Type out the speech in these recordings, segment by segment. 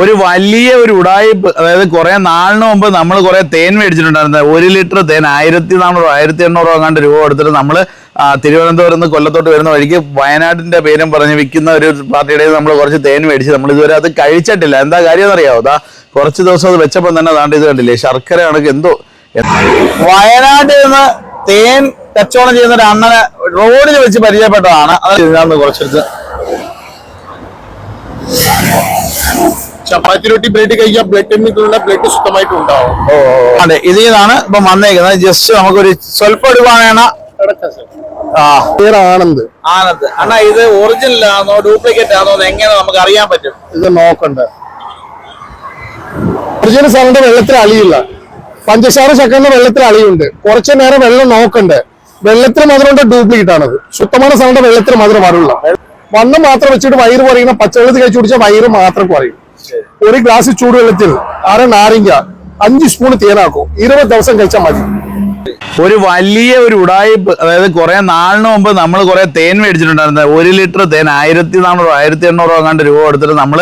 ഒരു വലിയ ഒരു ഉടായി അതായത് കുറെ നാളിന് മുമ്പ് നമ്മൾ കുറെ തേൻ മേടിച്ചിട്ടുണ്ടായിരുന്നത്. ഒരു ലിറ്റർ തേൻ ആയിരത്തി നാനൂറോ ആയിരത്തി എണ്ണൂറോ അങ്ങാണ്ട് രൂപ കൊടുത്തിട്ട് നമ്മൾ തിരുവനന്തപുരം നിന്ന് കൊല്ലത്തോട്ട് വരുന്ന വഴിക്ക് വയനാടിന്റെ പേരും പറഞ്ഞ് വിൽക്കുന്ന ഒരു പാർട്ടിയുടെ നമ്മൾ കുറച്ച് തേൻ മേടിച്ച് നമ്മൾ ഇതുവരെ അത് കഴിച്ചിട്ടില്ല. എന്താ കാര്യം എന്നറിയാവോ? ദാ കുറച്ച് ദിവസം അത് വെച്ചപ്പോൾ തന്നെ ദാണ്ട് ഇത് കണ്ടില്ലേ? ശർക്കര കണക്ക് എന്തോ വയനാട്ടിൽ നിന്ന് തേൻ കച്ചവടം ചെയ്യുന്ന ഒരു അണ്ണനെ റോഡിൽ വെച്ച് പരിചയപ്പെട്ടതാണ്. അത് കുറച്ചെടുത്ത് ചപ്പാത്തി റൊട്ടി ബ്രെഡ് കഴിക്കാൻ ബ്ലഡ് എന്നിട്ടുള്ള ബ്ലഡ് ശുദ്ധമായിട്ട് ഉണ്ടാവും അതെ ഇതിൽ നിന്നാണ് ഇപ്പൊ വന്നേക്കുന്നത്. ജസ്റ്റ് നമുക്കൊരു സ്വല്പം എടുക്കാനാണ് ആ. പേര് ആനന്ദ് ആനന്ദ് അണ്ണാ ഇത് ഒറിജിനൽ ആണോ ഡ്യൂപ്ലിക്കേറ്റ് ആണോ എങ്ങനെ നമുക്ക് അറിയാൻ പറ്റും? ഇത് നോക്കണ്ട. ഒറിജിനൽ സാധനം വെള്ളത്തിൽ അളിയില്ല. പഞ്ചസാര ചക്കറിന്റെ വെള്ളത്തിൽ അളിയുണ്ട്. കുറച്ചു നേരം വെള്ളം നോക്കണ്ടേ. വെള്ളത്തിൽ മധുരമുണ്ട് ഡ്യൂപ്ലിക്കേറ്റ് ആണത്. ശുദ്ധமான സാധനം വെള്ളത്തിൽ മധുരം വരില്ല. വണ്ണം മാത്രം വെച്ചിട്ട് വയറ് കുറയുന്ന പച്ചവെള്ളത്തിൽ കഴിച്ചു കുടിച്ചാൽ വയറ് മാത്രം കുറയും. ഒരു ഗ്ലാസ് ചൂടുവെള്ളത്തിൽ അര നാരങ്ങ അഞ്ച് സ്പൂൺ തേനാക്കും. ഇരുപത് ദിവസം കഴിച്ചാൽ മതി. ഒരു വലിയ ഒരു ഉടായ്പ് അതായത് കുറെ നാളിന് മുമ്പ് നമ്മൾ കുറെ തേൻ മേടിച്ചിട്ടുണ്ടായിരുന്നു. ഒരു ലിറ്റർ തേൻ ആയിരത്തി നാനൂറോ ആയിരത്തി എണ്ണൂറോ അങ്ങാണ്ട് രൂപ കൊടുത്തിട്ട് നമ്മൾ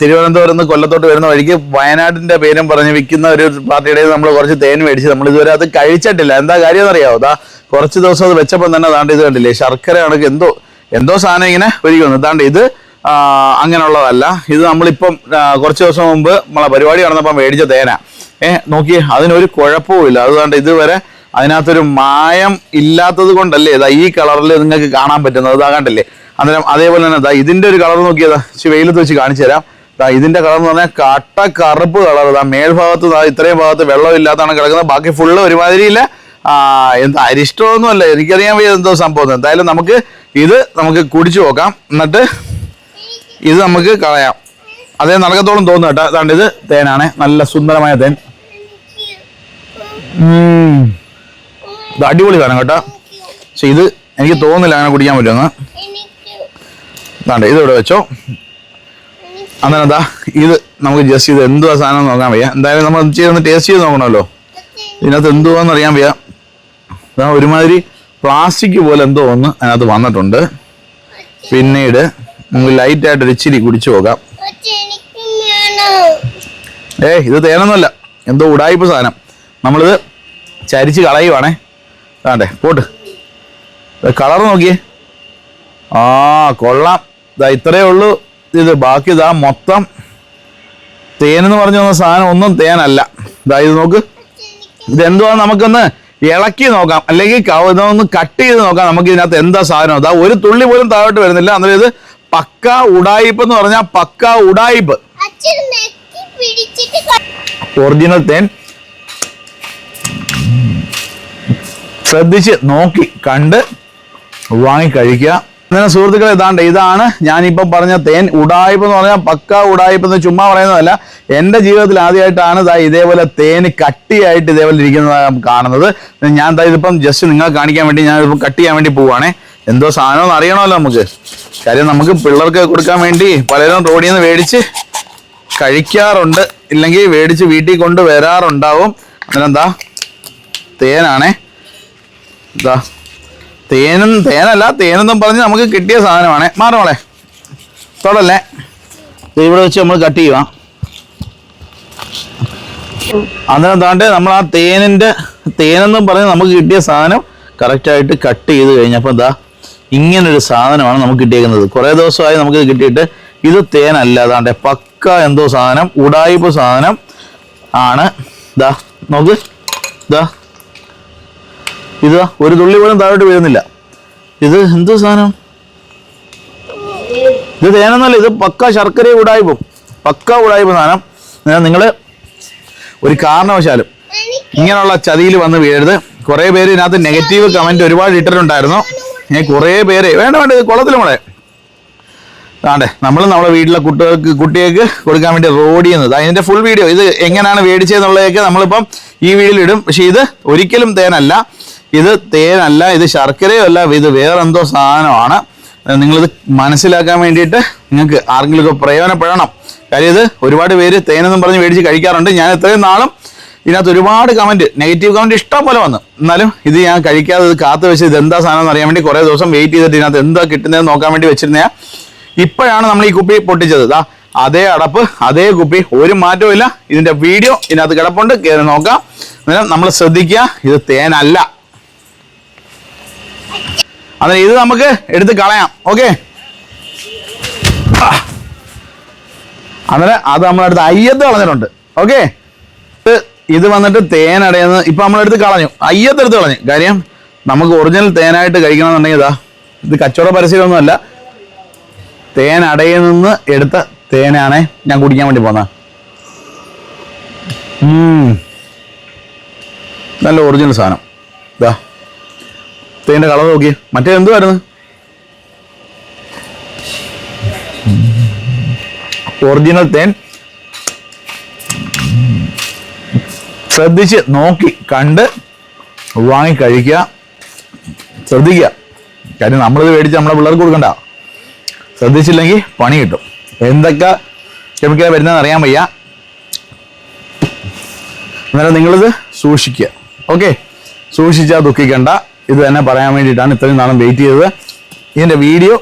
തിരുവനന്തപുരം നിന്ന് കൊല്ലത്തോട്ട് വരുന്ന വഴിക്ക് വയനാടിന്റെ പേരും പറഞ്ഞ് വിൽക്കുന്ന ഒരു പാർട്ടിയുടെ നമ്മൾ കുറച്ച് തേൻ മേടിച്ച് നമ്മൾ ഇതുവരെ അത് കഴിച്ചിട്ടില്ല. എന്താ കാര്യം എന്നറിയാവോ? ദാ കുറച്ച് ദിവസം അത് വെച്ചപ്പോൾ തന്നെ താണ്ട് ഇത് കണ്ടില്ലേ? ശർക്കര കണക്ക് എന്തോ എന്തോ സാധനം ഇങ്ങനെ ഒരുക്കുന്നു താണ്ട് ഇത് അങ്ങനെയുള്ളതല്ല. ഇത് നമ്മളിപ്പം കുറച്ച് ദിവസം മുമ്പ് നമ്മളെ പരിപാടി നടന്നപ്പോൾ മേടിച്ച തേന. ഏഹ് നോക്കി അതിനൊരു കുഴപ്പവും ഇല്ല. അതുകൊണ്ട് ഇതുവരെ അതിനകത്തൊരു മായം ഇല്ലാത്തത് കൊണ്ടല്ലേ ഇതാ ഈ കളറിൽ നിങ്ങൾക്ക് കാണാൻ പറ്റുന്നത്. ഇതാ കണ്ടില്ലേ? അന്നേരം അതേപോലെ തന്നെ ഇതാ ഇതിന്റെ ഒരു കളർ നോക്കിയതാ വെയിലത്ത് വെച്ച് കാണിച്ചു തരാം. ഇതാ ഇതിന്റെ കളർ എന്ന് പറഞ്ഞാൽ കട്ട കറുപ്പ് കളർ. ഇതാ മേൽഭാഗത്ത് ഇത്രയും ഭാഗത്ത് വെള്ളം ഇല്ലാത്താണ് കിടക്കുന്നത്. ബാക്കി ഫുള്ള് ഒരുമാതിരിയില്ല എന്താ അരിഷ്ടമൊന്നുമല്ല. എനിക്കറിയാൻ വയ്യ എന്തോ സംഭവം എന്തായാലും നമുക്ക് ഇത് നമുക്ക് കുടിച്ചു നോക്കാം. എന്നിട്ട് ഇത് നമുക്ക് കളയാം. അതേ നടക്കത്തോളം തോന്നുന്നു കേട്ടോ. അതാണ്ട് ഇത് തേനാണ്. നല്ല സുന്ദരമായ തേൻ. ഇത് അടിപൊളി സാധനം കേട്ടോ. പക്ഷെ ഇത് എനിക്ക് തോന്നുന്നില്ല അങ്ങനെ കുടിക്കാൻ പറ്റുമെന്ന്. അതാണ്ട് ഇത് വെച്ചോ. അങ്ങനെ എന്താ ഇത് നമുക്ക് ജസ്റ്റ് ഇത് എന്തുവാ സാധനം നോക്കാൻ വയ്യ. എന്തായാലും നമ്മൾ ചെയ്തൊന്ന് ടേസ്റ്റ് ചെയ്ത് നോക്കണമല്ലോ. ഇതിനകത്ത് എന്തുവാന്ന് അറിയാൻ വയ്യ. ഒരുമാതിരി പ്ലാസ്റ്റിക് പോലെ എന്തോ ഒന്ന് അതിനകത്ത് വന്നിട്ടുണ്ട്. പിന്നീട് ലൈറ്റ് ആയിട്ട് ഇച്ചിരി കുടിച്ചു പോകാം. ഏ ഇത് തേനൊന്നുമല്ല. എന്തോ ഉടായ്പ സാധനം. നമ്മളിത് ചരിച്ച് കളയുവാണേ. വേണ്ടേ പോട്ട്. കളർ നോക്കിയേ. ആ കൊള്ളാം. ഇതാ ഇത്രയേ ഉള്ളൂ. ഇത് ബാക്കി ഇതാ മൊത്തം തേനെന്ന് പറഞ്ഞു വന്ന സാധനം ഒന്നും തേനല്ല. ഇതാ ഇത് നോക്ക്. ഇതെന്തുവാ നമുക്കൊന്ന് ഇളക്കി നോക്കാം. അല്ലെങ്കിൽ ഇതൊന്ന് കട്ട് ചെയ്ത് നോക്കാം. നമുക്ക് ഇതിനകത്ത് എന്താ സാധനം? ഇതാ ഒരു തുള്ളി പോലും താഴോട്ട് വരുന്നില്ല. അന്നേരം ഇത് പക്ക ഉടായിപ്പ് എന്ന് പറഞ്ഞാൽ പക്ക ഉടായിപ്പ്. ഒറിജിനൽ തേൻ. ശ്രദ്ധിച്ച് നോക്കി കണ്ട് വാങ്ങി കഴിക്കുക അങ്ങനെ സുഹൃത്തുക്കളെ ഇതാണ്ട് ഇതാണ് ഞാനിപ്പം പറഞ്ഞ തേൻ. ഉടായ്പ എന്ന് പറഞ്ഞാൽ പക്ക ഉടായ്പ എന്ന് ചുമ്മാ പറയുന്നതല്ല. എന്റെ ജീവിതത്തിൽ ആദ്യമായിട്ടാണ് ഇതാ ഇതേപോലെ തേൻ കട്ടിയായിട്ട് ഇതേപോലെ ഇരിക്കുന്നത് കാണുന്നത്. ഞാൻ ഇതിപ്പം ജസ്റ്റ് നിങ്ങൾ കാണിക്കാൻ വേണ്ടി ഞാൻ ഇതിപ്പം കട്ട് ചെയ്യാൻ വേണ്ടി പോവാണേ. എന്തോ സാധനം അറിയണമല്ലോ നമുക്ക്. കാര്യം നമുക്ക് പിള്ളേർക്ക് കൊടുക്കാൻ വേണ്ടി പലരും റോഡിൽ നിന്ന് മേടിച്ച് കഴിക്കാറുണ്ട്. ഇല്ലെങ്കിൽ മേടിച്ച് വീട്ടിൽ കൊണ്ട് വരാറുണ്ടാവും. അതിനെന്താ തേനാണേ. ഇതാ തേനും തേനല്ല തേനെന്നും പറഞ്ഞ് നമുക്ക് കിട്ടിയ സാധനമാണ്. മാറോളെ തൊടല്ലേ. ഇവിടെ വെച്ച് നമ്മൾ കട്ട് ചെയ്യുക അന്നേരം താണ്ട് നമ്മൾ ആ തേനിന്റെ തേനെന്നും പറഞ്ഞ് നമുക്ക് കിട്ടിയ സാധനം കറക്റ്റായിട്ട് കട്ട് ചെയ്ത് കഴിഞ്ഞപ്പോൾ എന്താ? ഇങ്ങനൊരു സാധനമാണ് നമുക്ക് കിട്ടിയേക്കുന്നത്. കുറേ ദിവസമായി നമുക്ക് കിട്ടിയിട്ട് ഇത് തേനല്ല അതാണ്ട് പക്ക എന്തോ സാധനം ഉടായ്പ സാധനം ആണ്. ദാ നോക്ക്. ദാ. ഇത് ഒരു തുള്ളി പോലും താഴോട്ട് വീഴുന്നില്ല. ഇത് എന്തോ സാധനം? ഇത് തേനൊന്നല്ല ഇത് പക്ക ശർക്കര ഉടായ്പും പക്ക ഉടായ്പ സാധനം. നിങ്ങൾ ഒരു കാരണവശാലും ഇങ്ങനെയുള്ള ചതിയിൽ വന്ന് വീഴരുത്. കുറേ പേര് ഇതിനകത്ത് നെഗറ്റീവ് കമന്റ് ഒരുപാട് ഇട്ടിട്ടുണ്ടായിരുന്നു. ഞാൻ കുറേ പേര് വേണ്ട വേണ്ട ഇത് കുളത്തിൽ മോളെ. ആണ്ടെ നമ്മൾ നമ്മുടെ വീട്ടിലെ കുട്ടികൾക്ക് കുട്ടികൾക്ക് കൊടുക്കാൻ വേണ്ടി റോഡി ചെയ്യുന്നത്. അതിന്റെ ഫുൾ വീഡിയോ ഇത് എങ്ങനെയാണ് മേടിച്ചതെന്നുള്ളതൊക്കെ നമ്മളിപ്പം ഈ വീഡിയോയിൽ ഇടും. പക്ഷെ ഇത് ഒരിക്കലും തേനല്ല. ഇത് തേനല്ല ഇത് ശർക്കരയോ അല്ല ഇത് വേറെന്തോ സാധനമാണ്. നിങ്ങളിത് മനസ്സിലാക്കാൻ വേണ്ടിയിട്ട് നിങ്ങൾക്ക് ആർക്കെങ്കിലും ഒക്കെ പ്രയോജനപ്പെടണം. കാര്യം ഇത് ഒരുപാട് പേര് തേനെന്നും പറഞ്ഞ് മേടിച്ച് കഴിക്കാറുണ്ട്. ഞാൻ ഇത്രയും നാളും ഇതിനകത്ത് ഒരുപാട് കമന്റ് നെഗറ്റീവ് കമന്റ് ഇഷ്ടം പോലെ വന്നു. എന്നാലും ഇത് ഞാൻ കഴിക്കാതെ ഇത് കാത്തു വെച്ച് ഇത് എന്താ സാധനം അറിയാൻ വേണ്ടി കുറേ ദിവസം വെയിറ്റ് ചെയ്തിട്ട് ഇതിനകത്ത് എന്താ കിട്ടുന്നതെന്ന് നോക്കാൻ വേണ്ടി വെച്ചിരുന്നയാ. ഇപ്പോഴാണ് നമ്മൾ ഈ കുപ്പി പൊട്ടിച്ചത്. ദാ അതേ അടപ്പ് അതേ കുപ്പി ഒരു മാറ്റവും ഇല്ല. ഇതിന്റെ വീഡിയോ ഇതിനകത്ത് കിടപ്പുണ്ട്. കയറി നോക്കാം. അന്നേരം നമ്മൾ ശ്രദ്ധിക്കുക ഇത് തേനല്ല. അന്നേരം ഇത് നമുക്ക് എടുത്ത് കളയാം. ഓക്കെ അന്നേരം അത് നമ്മളടുത്ത് അയ്യത്ത് കളഞ്ഞിട്ടുണ്ട്. ഓക്കെ ഇത് വന്നിട്ട് തേനടയെന്ന് ഇപ്പൊ നമ്മളെടുത്ത് കളഞ്ഞു. അയ്യത്തെടുത്ത് കളഞ്ഞു. കാര്യം നമുക്ക് ഒറിജിനൽ തേനായിട്ട് കഴിക്കണമെന്നുണ്ടെങ്കിൽ ഇതാ ഇത് കച്ചവട തേൻ അടയിൽ നിന്ന് എടുത്ത തേനാണ് ഞാൻ കുടിക്കാൻ വേണ്ടി പോന്ന നല്ല ഒറിജിനൽ സാധനം. ഇതാ തേന്റെ കളർ നോക്കി. മറ്റേ എന്തുമായിരുന്നു ഒറിജിനൽ തേൻ ശ്രദ്ധിച്ച് നോക്കി കണ്ട് വാങ്ങി കഴിക്കുക ശ്രദ്ധിക്കുക. കാര്യം നമ്മളിത് മേടിച്ച് നമ്മളെ പിള്ളേർക്ക് കൊടുക്കണ്ട. ശ്രദ്ധിച്ചില്ലെങ്കിൽ പണി കിട്ടും. എന്തൊക്കെ കെമിക്കൽ വരുന്നതെന്ന് അറിയാൻ വയ്യ. അന്നേരം നിങ്ങളിത് സൂക്ഷിക്കുക. ഓക്കെ സൂക്ഷിച്ചാൽ ദുഃഖിക്കണ്ട. ഇത് തന്നെ പറയാൻ വേണ്ടിയിട്ടാണ് ഇത്രയും നാളും വെയിറ്റ് ചെയ്തത്. ഇതിന്റെ വീഡിയോ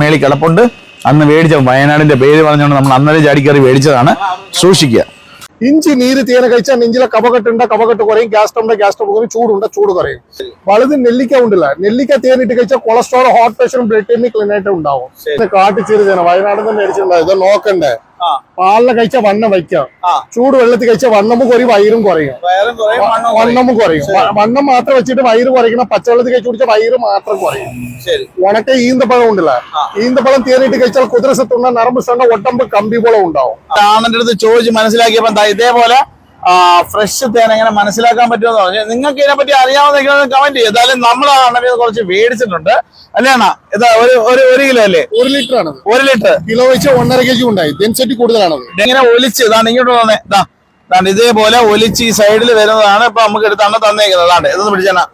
മേളിൽ കിടപ്പുണ്ട്. അന്ന് മേടിച്ച വയനാടിന്റെ പേര് പറഞ്ഞുകൊണ്ട് നമ്മൾ അന്നേരം ചാടിക്കറി മേടിച്ചതാണ്. സൂക്ഷിക്കുക. ഇഞ്ചി നീര് തേന കഴിച്ചാൽ നെഞ്ചിലെ കപകെട്ടുണ്ട് കപകെട്ട് കുറയും. ഗ്യാസ് ട്രബിൾ ഗ്യാസ് ട്രബിൾ കുറയും. ചൂടുണ്ട് ചൂട് കുറയും. വലുത് നെല്ലിക്ക ഉണ്ടല്ല. നെല്ലിക്ക തേനിട്ട് കഴിച്ചാൽ കൊളസ്ട്രോൾ ഹോട്ട് പ്രഷറും ബ്ലഡ് ടീമിൽ ക്ലീനായിട്ട് ഉണ്ടാവും. കാട്ടിച്ചീര് തേന വയനാട് നിന്ന് ഇത് നോക്കണ്ടേ. പാലിനെ കഴിച്ച വണ്ണം വയ്ക്കാം. ചൂട് വെള്ളത്തിൽ കഴിച്ച വണ്ണമും കുറയും വയറും കുറയും. വണ്ണമും കുറയും. വണ്ണം മാത്രം വെച്ചിട്ട് വയറ് കുറയ്ക്കണം പച്ചവെള്ളത്തിൽ കഴിച്ചു കുടിച്ച വയറ് മാത്രം കുറയും. ഉണക്ക ഈന്തപ്പഴം ഉണ്ടല്ല. ഈന്തപ്പഴം തേനിട്ട് കഴിച്ചാൽ കുതിരസത്തുണ്ട നരമ്പ് സണ്ട ഒട്ടമ്പ് കമ്പി പോലെ ഉണ്ടാവും. ആണെന്റെ അടുത്ത് ചോദിച്ച് മനസ്സിലാക്കിയപ്പോ ഇതേപോലെ ഫ്രഷ് തേൻ എങ്ങനെ മനസ്സിലാക്കാൻ പറ്റുമെന്ന് പറഞ്ഞു. നിങ്ങൾക്ക് ഇതിനെപ്പറ്റി അറിയാവുന്ന കമന്റ് ചെയ്യും. എന്തായാലും ഇത് കുറച്ച് മേടിച്ചിട്ടുണ്ട്. അല്ലേണ ഇതാ ഒരു ഒരു ഒരു കിലോ അല്ലേ? ഒരു ലിറ്റർ ആണ് ഒരു ലിറ്റർ കിലോ വെച്ച് ഒന്നര കെ ജി ഉണ്ടായി ഡെൻസിറ്റി കൂടുതലാണ് ഇങ്ങനെ ഒലിച്ച് ഇതാണ് ഇങ്ങോട്ട് വന്നേ. ഇതാ ഇതാണ്ട് ഇതേപോലെ ഒലിച്ച് ഈ സൈഡിൽ വരുന്നതാണ് ഇപ്പൊ നമുക്ക് എടുത്താണ് തന്നേക്കുന്നത്. അതാണ്ട് ഇതൊന്ന് പിടിച്ചാ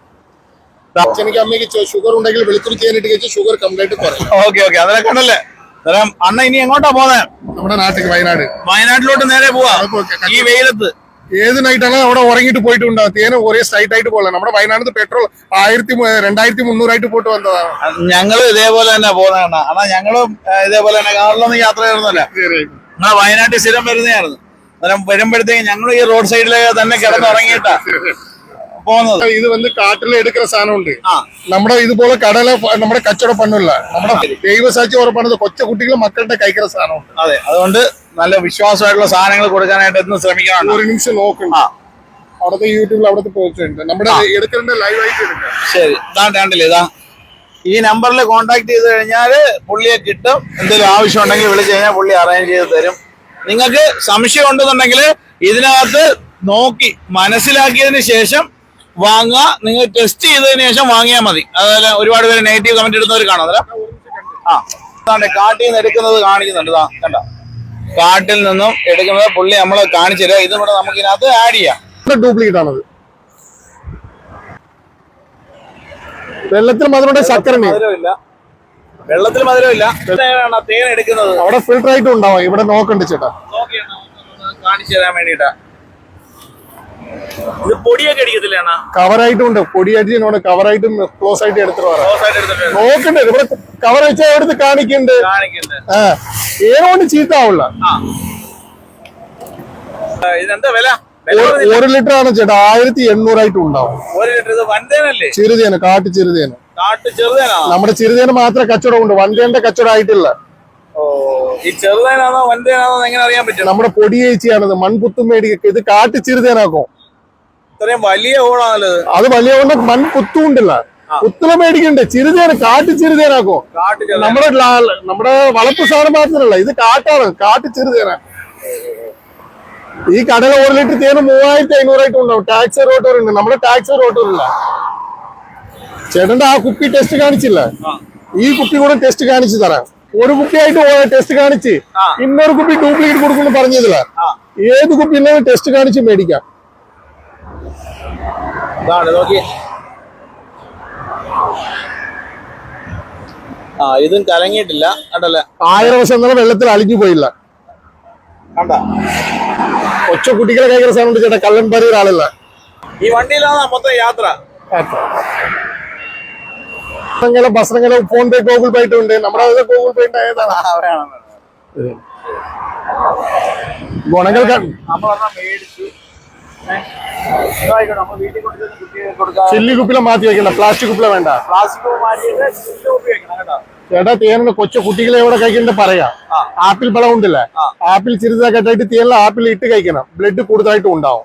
അമ്മയ്ക്ക് ഷുഗർ ഉണ്ടെങ്കിൽ വെളുത്തുള്ളി തേനിട്ട് കഴിച്ചാൽ ഷുഗർ കംപ്ലീറ്റ് കുറയും. ഓക്കെ ഓക്കെ അതിനെ കണ്ടല്ലേ? അന്നേരം അണ്ണ ഇനി എങ്ങോട്ടാ പോന്നെ? നമ്മുടെ നാട്ടിൽ വയനാട്. വയനാട്ടിലോട്ട് നേരെ പോവാ. ഈ വെയിലത്ത്. ഏത് നൈറ്റാണ് അവിടെ ഉറങ്ങിയിട്ട് പോയിട്ടുണ്ടാവും തേന ഒരേ സ്ട്രൈറ്റ് ആയിട്ട് പോലെ നമ്മുടെ വയനാട് പെട്രോൾ ആയിരത്തി രണ്ടായിരത്തി മുന്നൂറായിട്ട് പോയിട്ട് വന്നതാണ്. ഞങ്ങൾ ഇതേപോലെ തന്നെ പോകുന്നതാണ് അതാ ഞങ്ങളും ഇതേപോലെ തന്നെ കാറിലൊന്നും യാത്ര ചെയ്യുന്നില്ല. ഞങ്ങൾ വയനാട്ടിൽ സ്ഥിരം വരുന്നതായിരുന്നു. അന്നേരം വരുമ്പോഴത്തേക്ക് ഞങ്ങൾ ഈ റോഡ് സൈഡിലേക്ക് തന്നെ കിടന്നുറങ്ങിയിട്ടാ പോകുന്നത്. ഇത് വന്ന് കാട്ടിൽ എടുക്കുന്ന സാധനമുണ്ട്. നമ്മുടെ ഇതുപോലെ കടല നമ്മുടെ കച്ചവട പണ്ണല്ല നമ്മുടെ ദൈവസാക്ഷി ഉറപ്പാണത് കൊച്ചു കുട്ടികളും മക്കളുടെ കൈക്കുന്ന സാധനമുണ്ട്. അതെ അതുകൊണ്ട് നല്ല വിശ്വാസമായിട്ടുള്ള സാധനങ്ങൾ കൊടുക്കാനായിട്ട് എന്ന് ശ്രമിക്കണം ഒരു നിമിഷം നോക്കണം അവിടുത്തെ യൂട്യൂബിൽ അവിടുത്തെ പോയിട്ടുണ്ട് നമ്മുടെ എടുക്കേണ്ട ലൈവ് ആയിട്ട് എടുക്കാം. ശരി. ഇതാ കണ്ടില്ലേ ഇതാ. ഈ നമ്പറിൽ കോൺടാക്ട് ചെയ്ത് കഴിഞ്ഞാൽ പുള്ളിയെ കിട്ടും. എന്തെങ്കിലും ആവശ്യം ഉണ്ടെങ്കിൽ വിളിച്ചു കഴിഞ്ഞാൽ പുള്ളി അറേഞ്ച് ചെയ്ത് തരും. നിങ്ങൾക്ക് സംശയം ഉണ്ടെന്നുണ്ടെങ്കിൽ ഇതിനകത്ത് നോക്കി മനസ്സിലാക്കിയതിന് ശേഷം വാങ്ങുക. നിങ്ങൾ ടെസ്റ്റ് ചെയ്തതിന് ശേഷം വാങ്ങിയാൽ മതി. അതുപോലെ ഒരുപാട് പേര് നെഗറ്റീവ് കമന്റ് ഇടുന്നവർ കാണാം. അതല്ല ആ. കാട്ടിൽ നിന്ന് എടുക്കുന്നത് കാണിക്കുന്നുണ്ട്. കണ്ട? കാട്ടിൽ നിന്നും എടുക്കുന്നത് പുള്ളി നമ്മൾ കാണിച്ചു തരാം. ഇതും കൂടെ നമുക്ക് ഇതിനകത്ത് ആഡ് ചെയ്യാം. ഡ്യൂപ്ലിക്കേറ്റ് ആണത്. വെള്ളത്തിൽ മധുരമുണ്ട് ശർക്കര മധുരമില്ല വെള്ളത്തിൽ മധുരമില്ല തേൻ എടുക്കുന്നത്. അവിടെ ഫിൽട്ടർ ആയിട്ട് ഉണ്ടാവും. ഇവിടെ നോക്കണ്ട ചേട്ടാ. കാണിച്ചു തരാൻ വേണ്ടിട്ടാ ഇത് പൊടിയൊക്കെ അടിക്കത്തില്ല അണ്ണാ? കവറായിട്ടും ഉണ്ട്. പൊടിയായിട്ട് ഇവിടെ കവറായിട്ടും ക്ലോസ് ആയിട്ട് എടുത്തിട്ട് വരാം ക്ലോസ് ആയിട്ട് എടുത്തിട്ട് നോക്കണ്ടേ ഇവിടെ കവർ വെച്ചാൽ എവിടുന്ന് കാണിക്കണ്ട്. കാണിക്കുന്നുണ്ട് ഏതുകൊണ്ട് ചീത്ത ആവില്ല ആ. ആ, ഇതെന്താ വില? ഒരു- ലിറ്റർ ആണ് ചേട്ടാ ആയിരത്തി എണ്ണൂറായിട്ട് ഉണ്ടാവും. ഒരു ലിറ്റർ ഇത് വൻതേനല്ലേ? ചെറുതേന കാട്ടു ചെറുതേന. കാട്ടു നമ്മുടെ ചെറുതേന മാത്രമേ കച്ചവടം ഉണ്ട് വന്തേന്റെ കച്ചവടം ആയിട്ടില്ല. ഓ ഈ ചെറുതേനാണോ വൻതേനാണോ എങ്ങനെ അറിയാൻ പറ്റും? നമ്മുടെ പൊടിയേച്ചിയാണത് മൺപുത്തും മൺകുത്തും മേടിക്കൊക്കെ ഇത് കാട്ടു ചെറുതേനാക്കും. ഇത്രയും വലിയ ഓണാണല്ലോ അത് വലിയ ഓണം മൺ കുത്തും ഉണ്ടല്ല. കുത്തുല മേടിക്കണ്ടേ? ചിരുതേന കാട്ടു ചിരുതേനാക്കോ നമ്മുടെ നമ്മുടെ വളപ്പ് സാധനം മാത്രമല്ല ഇത് കാട്ടാണ് കാട്ടു ചിരുതേന ഈ കടല ഒരു ലിറ്റർ തേന് മൂവായിരത്തി അഞ്ഞൂറായിട്ട് ഉണ്ടാവും ടാക്സ് റോട്ടോർ ഉണ്ട് നമ്മുടെ ടാക്സ് റോട്ടോർ ഇല്ല ചേട്ടന്റെ ആ കുപ്പി ടെസ്റ്റ് കാണിച്ചില്ല. ഈ കുപ്പി കൂടെ ടെസ്റ്റ് കാണിച്ചു തരാം. ഒരു കുപ്പിയായിട്ട് ടെസ്റ്റ് കാണിച്ച്. ഇന്നൊരു കുപ്പി ഡ്യൂപ്ലിക്കേറ്റ് കൊടുക്കുന്നു പറഞ്ഞതില്ല ഏത് കുപ്പി ഇല്ലെങ്കിൽ ടെസ്റ്റ് കാണിച്ച് മേടിക്കാം. നോക്കി ആ ഇതും കലങ്ങിയിട്ടില്ല. കണ്ടല്ലേ? ആയിരം വർഷം എന്നാലും വെള്ളത്തിൽ അലിഞ്ഞു പോയില്ല. കണ്ട. ഒച്ച കുട്ടികളെ കൈകര സാധനം ചേട്ടാ കള്ളൻ പറയൊരു ആളല്ല. ഈ വണ്ടിയിലാണ് മൊത്തം യാത്ര. ബസ്സങ്ങളെ ബസ്സങ്ങളെ ഫോൺ പേ ഗൂഗിൾ പേ ഇട്ടുണ്ട് നമ്മുടെ ഗൂഗിൾ പേ ഉണ്ടായതാണ് ഗുണങ്ങൾ നമ്മളൊരെണ്ണം മേടിച്ചു ചില്ലി കുപ്പില മാറ്റി വെക്കണ്ട പ്ലാസ്റ്റിക് കുപ്പില വേണ്ട. ചേട്ടാ തേനിന് കൊച്ചു കുട്ടികളെ എവിടെ കഴിക്കണ്ട പറയാ. ആപ്പിൾ പഴം ഉണ്ടല്ലേ. ആപ്പിൾ ചെറുതായിട്ട് തേനിൽ ആപ്പിൾ ഇട്ട് കഴിക്കണം. ബ്ലഡ് കൂടുതലായിട്ട് ഉണ്ടാവും.